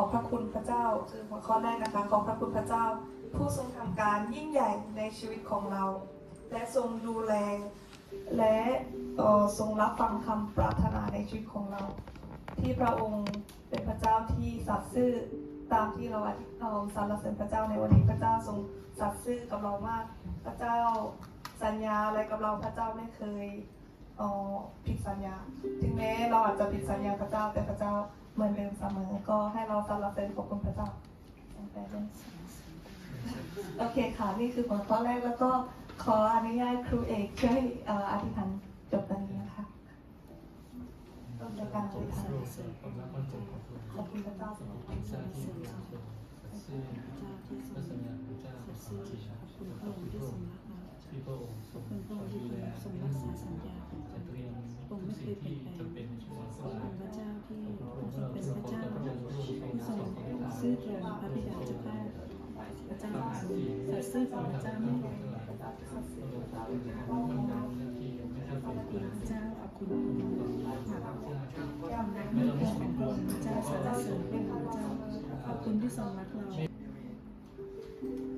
อบพระคุณพระเจ้าคือหัวข้อแรกนะคะ ขอบพระคุณพระเจ้า ผู้ทรงทำการยิ่งใหญ่ในชีวิตของเรา และทรงดูแล และออทรงรับฟังคำปรารถนาในชีวิตของเรา ที่พระองค์เป็นพระเจ้าที่สัตย์ซื่อตามที่เราอธิเราสรรเสริญพระเจ้าในวันนี้พระเจ้าทรงสัตย์ซื่อกับเรามาก พระเจ้าสัญญาอะไรกับเราพระเจ้าไม่เคยออผิดสัญญา ถึงแม้เราอาจจะผิดสัญญาพระเจ้าแต่พระเจ้า เหมือนเดิมเสมอ ก็ให้เราสรรเสริญขอบคุณพระเจ้าตั้งแต่เริ่มโอเคค่ะ นี่คือหัวข้อแรกแล้วก็ขออนุญาตครูเอกช่วยอธิษฐานจบตรงนี้นะคะต้นรายการอธิษฐานขอบคุณพระเจ้าสำหรับความสุขที่พระองค์ทรงคอยดูแลใพระบิดาเจ้าข้าพระเจ้าสัตย์ซื่อของพระเจ้าไม่ได้พระเจ้าขอบคุณพระเจ้าขอบคุณพระเจ้าขอบคุณพระเจ้าสรรเสริญเป็นพระเจ้าขอบคุณที่ทรงรักเรา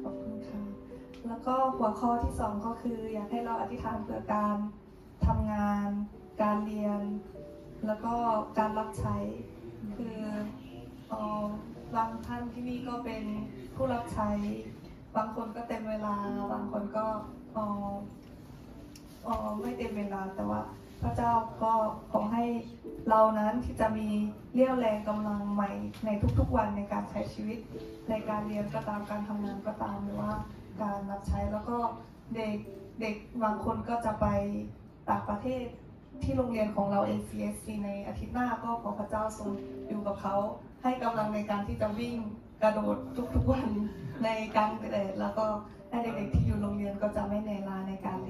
ขอบคุณค่ะแล้วก็หัวข้อที่สองก็คือ อยากให้เราอธิษฐานเพื่อการทำงาน การเรียน แล้วก็การรับใช้คืออ่อ บางท่านที่นี่ก็เป็นผู้รับใช้ บางคนก็เต็มเวลา บางคนก็อออไม่เต็มเวลา แต่ว่า พระเจ้าก็ขอให้เรานั้นที่จะมีเรี่ยวแรงกำลังใหม่ในทุกๆวันในการใช้ชีวิต ในการเรียนก็ตามการทำงานก็ตามหรือว่าการรับใช้แล้วก็เด็กเด็กบางคนก็จะไปต่างประเทศที่โรงเรียนของเรา ACSC ในอาทิตย์หน้าก็ขอพระเจ้าทรงอยู่กับเขา ให้กำลังในการที่จะวิ่งกระโดดทุกๆวันในการเรียนแล้วก็ให้เด็กๆที่อยู่โรงเรียนก็จะไม่เหนื่อยล้าในการเรียน